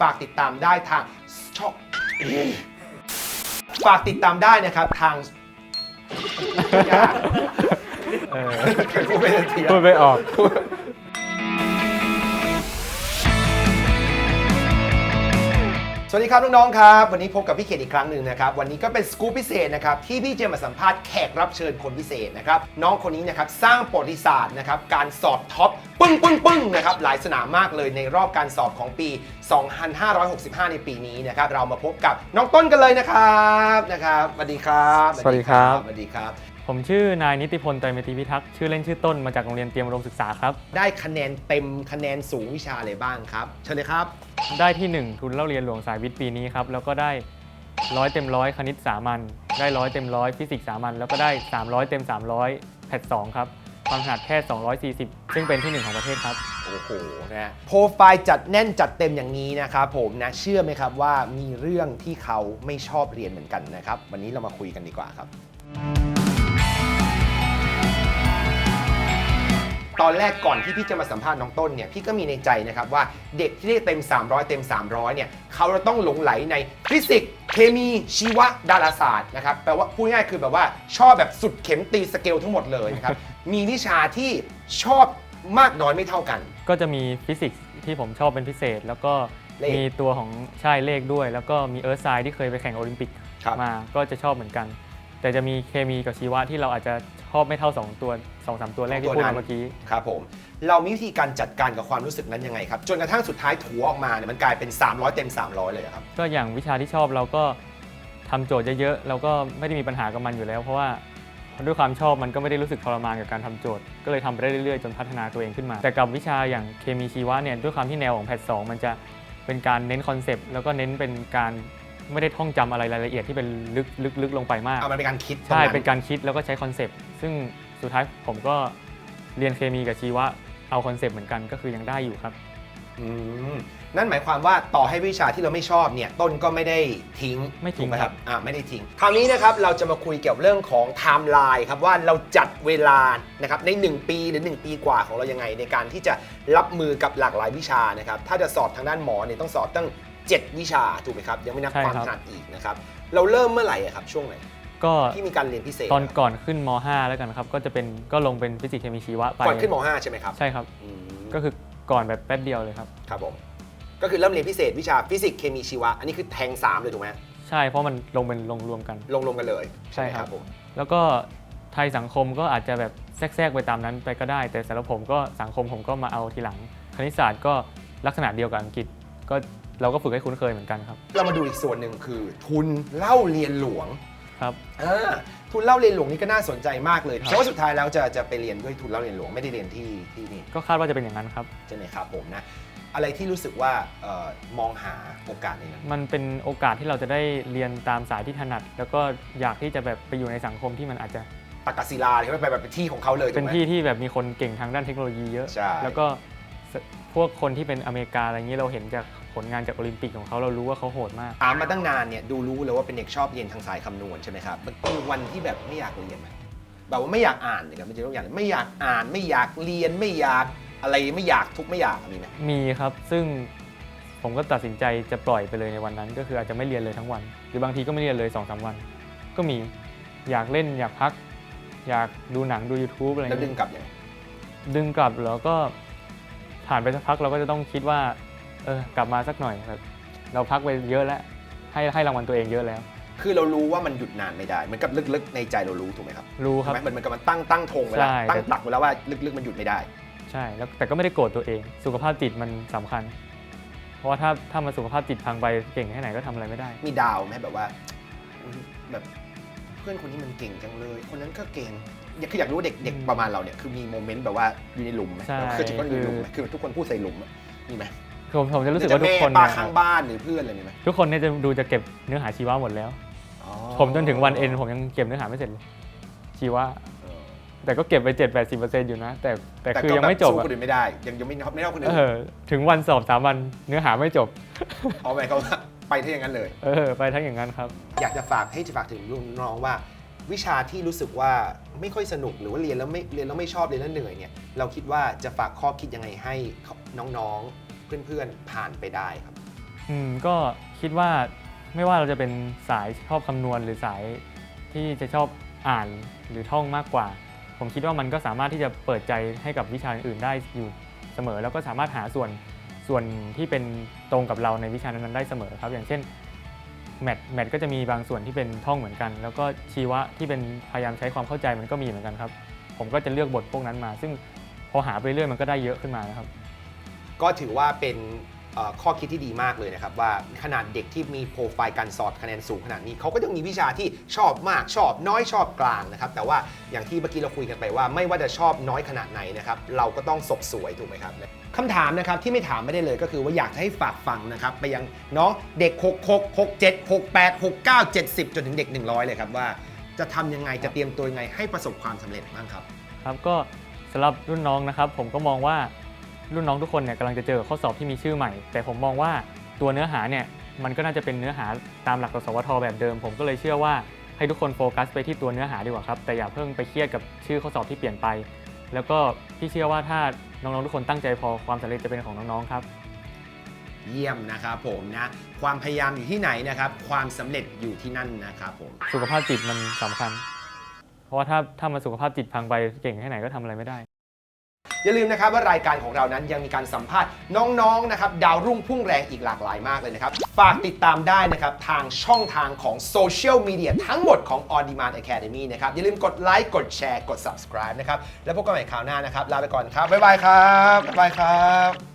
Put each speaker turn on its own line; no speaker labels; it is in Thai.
ฝากติดตามได้ทางช่องฝากติดตามได้นะครับทาง
เออ
พูดไปทันที
พูดไม่ออก
สวัสดีครับน้องๆครับ วันนี้พบกับพี่เขตอีกครั้งหนึ่งนะครับ วันนี้ก็เป็นสกู๊ปพิเศษนะครับที่พี่จะมาสัมภาษณ์แขกรับเชิญคนพิเศษนะครับน้องคนนี้นะครับสร้างประวัติศาสตร์นะครับการสอบท็อปปึ้งปึ้งปึ้งนะครับหลายสนามมากเลยในรอบการสอบของปี 2565 ในปีนี้นะครับเรามาพบกับน้องต้นกันเลยนะครับนะครับสวัสดีครับ
สวัสดีครับ
สวัสดีครับ
ผมชื่อนายนิติพลไตรเมตรีพิทักษ์ชื่อเล่นชื่อต้นมาจากโรงเรียนเตรียมอุดมศึกษาครับ
ได้คะแนนเต็มคะแนนสูงวิชาอะไรบ้างครับ เชิญเลยครับ
ได้ที่ 1 ทุนเล่าเรียนหลวงสายวิทย์ปีนี้ครับ แล้วก็ได้ร้อยเต็มร้อยคณิตสามัญได้ร้อยเต็มร้อยฟิสิกส์สามัญแล้วก็ได้ 300 เต็ม 300แพทสองครับความถนัดแค่ 240 ซึ่งเป็นที่1ของประเทศครับ
โอ้โหนะโปรไฟล์จัดแน่นจัดเต็มอย่างนี้นะครับผมนะเชื่อไหมครับว่ามีเรื่องที่เขาไม่ชอบเรียนเหมือนกันนะครับ วันนี้เรามาคุยกันดีกว่าครับ ตอนแรกก่อนที่พี่จะมาสัมภาษณ์น้องต้นเนี่ยพี่ก็มีในใจนะครับว่าเด็กที่ได้เต็ม 300 เต็ม 300เนี่ยเขาจะต้องหลงไหลในฟิสิกส์เคมีชีวะดาราศาสตร์นะครับแปลว่าพูดง่ายๆคือแบบว่าชอบแบบสุดเข็มตีสเกลทั้งหมดเลยนะครับมีวิชาที่ชอบมากน้อยไม่เท่ากัน
ก็จะมีฟิสิกส์ที่ผมชอบเป็นพิเศษ แล้วก็
เลข
มีตัวของใช่เลขด้วย แล้วก็มีเอิร์ธไซด์ที่เคยไปแข่งโอลิมปิก
ครับ
มาก็จะชอบเหมือนกัน แต่จะมีเคมีกับชีวะที่เราอาจจะชอบไม่เท่า 2 ตัว2อสตัวแรกที่พูดมาเมื่อกี้
ครับผม เรามีวิธีการจัดการกับความรู้สึกนั้นยังไงครับ จนกระทั่งสุดท้ายถัวออกมาเนี่ยมันกลายเป็น 300 เต็ม 300 เลยอะครับ
ก็อย่างวิชาที่ชอบเราก็ทำโจทย์เยอะๆเราก็ไม่ได้มีปัญหากับมันอยู่แล้ว เพราะว่าด้วยความชอบมันก็ไม่ได้รู้สึกทรมานกับการทำโจทย์ ก็เลยทำไปได้เรื่อยๆ จนพัฒนาตัวเองขึ้นมา แต่กับวิชาอย่างเคมีชีวะเนี่ยด้วยความที่แนวของแพทสองมันจะเป็นการเน้นคอนเซปต์แล้วก็เน้นเป็นการ ไม่ได้ท่องจำอะไรรายละเอียดที่เป็นลึกลึกลึกลงไปมาก
เอามันเป็นการคิด
ใช่
ตง
เป็นการคิดแล้วก็ใช้คอนเซปต์ซึ่งสุดท้ายผมก็เรียนเคมีกับชีวะเอาคอนเซปต์เหมือนกันก็คือยังได้อยู่ครับ
อืมนั่นหมายความว่าต่อให้วิชาที่เราไม่ชอบเนี่ยต้นก็ไม่ได้ทิ้ง
ไม่ทิ้ง
ถูกห
ครับ
อ่าไม่ได้ทิ้ง คราวนี้นะครับเราจะมาคุยเกี่ยวกับเรื่องของไทม์ไลน์ครับว่าเราจัดเวลานะครับใน 1 ปีหรือ 1 ปีกว่าของเรายังไง ในการที่จะรับมือกับหลากหลายวิชานะครับถ้าจะสอบทางด้านหมอเนี่ยต้องสอบตั้ง 7 วิชาถูกไหมครับ ยังไม่นับ
ใช่
ความ
ครับ
ถนัดอีกนะครับ เราเริ่มเมื่อไหร่อะครับ ช่วงไหน
ก็
ที่มีการเรียนพิเศษ
ตอนก่อนขึ้นม .5 แล้วกันครับ ก็จะเป็นก็ลงเป็นฟิสิกส์เคมีชีวะไป
ก่อนขึ้นม .5 ใช่ไหมครับ
ใช่ครับ
อืม
ก็คือก่อนแบบแป๊บเดียวเลยครับ
ครับผมก็คือเริ่มเรียนพิเศษวิชาฟิสิกส์เคมีชีวะอันนี้คือแทง3เลยถูกไหม
ใช่เพราะมันลงเป็นลงรวมกัน
ลงรวมกันเลย
ใช่ครับ
ไหมผม
แล้วก็ไทยสังคมก็อาจจะแบบแทรกๆไปตามนั้นไปก็ได้ แต่สำหรับผมก็สังคมผมก็มาเอาทีหลัง คณิตศาสตร์ก็ลักษณะเดียวกับอังกฤษ ก็ เราก็ฝึกให้คุ้นเคยเหมือนกันครับ
เรามาดูอีกส่วนหนึ่งคือทุนเล่าเรียนหลวง
ครับ
อ่าทุนเล่าเรียนหลวงนี่ก็น่าสนใจมากเลย
ครับ
แต่ว่าสุดท้ายแล้วจะจะไปเรียนด้วยทุนเล่าเรียนหลวงไม่ได้เรียนที่ที่นี่
ก็คาดว่าจะเป็นอย่างนั้นครับ
ใช่ไหมครับผมนะอะไรที่รู้สึกว่าเอ่อมองหาโอกาสในนั้น
มันเป็นโอกาสที่เราจะได้เรียนตามสายที่ถนัด แล้วก็อยากที่จะแบบไปอยู่ในสังคมที่มันอาจจะ
ตักกศิลาที่ไปแบบเป็นที่ของเขาเลยถู
เป็
ก
น
ไหม
ที่ที่แบบมีคนเก่งทางด้านเทคโนโลยีเยอะ
ใช่
แล้วก็สพวกคนที่เป็นอเมริกาอะไรอย่างนี้เราเห็นจาก ผลงานจากโอลิมปิกของเขาเรารู้ว่าเขาโหดมาก
ถามมาตั้งนานเนี่ยดูรู้เลยว่าเป็นเด็กชอบเรียนทางสายคำนวณใช่ไหมครับมันมีวันที่แบบไม่อยากเรียนไหมแบบว่าไม่อยากอ่านเลยครับมันจะต้องอย่างไม่อยากอ่านไม่อยากเรียนไม่อยากอะไรไม่อยากทุกไม่อยากมีไหม
มีครับซึ่งผมก็ตัดสินใจจะปล่อยไปเลยในวันนั้น ก็คืออาจจะไม่เรียนเลยทั้งวัน หรือบางทีก็ไม่เรียนเลย2อสวัน ก็มีอยากเล่นอยากพัก อยากดูหนังดู YouTube อะไรอย่าง
แล้วดึ
เงี้
ง
ย
กลับยังไง
ดึงกลับแล้วก็ผ่านไปสักพักเราก็จะต้องคิดว่า เออกลับมาสักหน่อยแบบเราพักไปเยอะแล้วให้ให้รางวัลตัวเองเยอะแล้ว
คือเรารู้ว่ามันหยุดนานไม่ได้เหมือนกับลึกๆในใจเรารู้ถูกไหมครับ
รู้ครับ
ใช่ไหมมันเหมือนกับมันตั้งตั้งธงไว้แล้ว
ใช่
ตั้ง
แต่
หลักไว้แล้วว่าลึกๆมันหยุดไม่ได้
ใช่แล้วแต่ก็ไม่ได้โกรธตัวเอง สุขภาพจิตมันสำคัญ เพราะว่าถ้าถ้ามันสุขภาพจิตพังไปเก่งแค่ไหนก็ทำอะไรไม่ได้
มีดาวไหมแบบว่าแบบเพื่อนคนนี้มันเก่งจังเลย คนนั้นก็เก่งอยากคืออยากรู้ว่าเด็กเด็ก
อืม
ประมาณเราเนี่ยคือมีโมเมนต์แบบว่าอยู่ในหลุมไหม
ใช่
คือทุกคนอยู่ในหลุมไหม
คือ
คือทุกคนพูดใส่หลุมอะมีไหม
ผมผมจะรู้สึกว่าทุกคน
หรือจะแม่ป้า
เนี่ย
ข้างบ้านหรือเพื่อนอะไรมีไหม
ทุกคนเนี่ยจะดูจะเก็บเนื้อหาชีวะหมดแล้ว
อ๋อ
ผมจนถึงวันเอ็นผมยังเก็บเนื้อหาไม่เสร็จเลยชีวะ
เออ
แต่ก็เก็บไป7 8 0อยู่นะ แต่แต่คือ
ก็
ยังไม่จบ
สู้
อะ
คนอื่นไม่ได้ ยังยังไม่ไม่เท่าคนอื่น
เออถึงวันสอบสามวันเนื้อหาไม่จบ
เอาไปเขามว่าไปที่อย่างนั้นเลย
เออ ไปทั้งอย่างนั้นครับ
อยากจะฝากให้จะฝากถึงรุ่นน้องว่า วิชาที่รู้สึกว่าไม่ค่อยสนุกหรือว่าเรียนแล้วไม่เรียนแล้วไม่ชอบเรียนแล้วเหนื่อยเนี่ยเราคิดว่าจะฝากข้อคิดยังไงให้น้องๆ เพื่อนๆผ่านไปได้ครับ
อืมก็คิดว่าไม่ว่าเราจะเป็นสายชอบคำนวณหรือสายที่จะชอบอ่านหรือท่องมากกว่า ผมคิดว่ามันก็สามารถที่จะเปิดใจให้กับวิชาอื่นๆได้อยู่เสมอ แล้วก็สามารถหาส่วนส่วนที่เป็นตรงกับเราในวิชานั้นๆได้เสมอครับ อย่างเช่นแมทแมทก็จะมีบางส่วนที่เป็นท่องเหมือนกัน แล้วก็ชีวะที่เป็นพยายามใช้ความเข้าใจมันก็มีเหมือนกันครับ ผมก็จะเลือกบทพวกนั้นมา ซึ่งพอหาไปเรื่อยมันก็ได้เยอะขึ้นมานะครับ
ก็ถือว่าเป็นข้อคิดที่ดีมากเลยนะครับ ว่าขนาดเด็กที่มีโปรไฟล์การสอบคะแนนสูงขนาดนี้เขาก็ยังมีวิชาที่ชอบมากชอบน้อยชอบกลางนะครับ แต่ว่าอย่างที่เมื่อกี้เราคุยกันไปว่า ไม่ว่าจะชอบน้อยขนาดไหนนะครับเราก็ต้องสบสวยถูกไหมครับคำถามนะครับที่ไม่ถามไม่ได้เลยก็คือว่าอยากจะให้ฝากฟังนะครับไปยังน้องเด็ก 6 6 6 7 6 8 6 9 70 จนถึงเด็ก 100 เลยครับว่าจะทำยังไงจะเตรียมตัวยังไงให้ประสบความสำเร็จบ้างครับ
ครับก็สำหรับรุ่นน้องนะครับ ผมก็มองว่า รุ่นน้องทุกคนเนี่ยกำลังจะเจอข้อสอบที่มีชื่อใหม่ แต่ผมมองว่าตัวเนื้อหาเนี่ยมันก็น่าจะเป็นเนื้อหาตามหลักกสวทแบบเดิม ผมก็เลยเชื่อว่าให้ทุกคนโฟกัสไปที่ตัวเนื้อหาดีกว่าครับ แต่อย่าเพิ่งไปเครียดกับชื่อข้อสอบที่เปลี่ยนไป แล้วก็พี่เชื่อว่าถ้าน้องๆทุกคนตั้งใจพอความสำเร็จจะเป็นของน้องๆครับ
เยี่ยมนะครับผมนะ ความพยายามอยู่ที่ไหนนะครับ ความสำเร็จอยู่ที่นั่นนะครับผม
สุขภาพจิตมันสำคัญ เพราะว่าถ้าถ้ามันสุขภาพจิตพังไปเก่งแค่ไหนก็ทำอะไรไม่ได้
อย่าลืมนะครับว่ารายการของเรานั้นยังมีการสัมภาษณ์น้องๆนะครับดาวรุ่งพุ่งแรงอีกหลากหลายมากเลยนะครับ ฝากติดตามได้นะครับทางช่องทางของโซเชียลมีเดียทั้งหมดของ On Demand Academy นะครับ อย่าลืมกดไลค์กดแชร์กด subscribe นะครับ แล้วพบกันใหม่คราวหน้านะครับ ลาไปก่อนครับ บ๊ายบายครับ บ๊ายบายครับ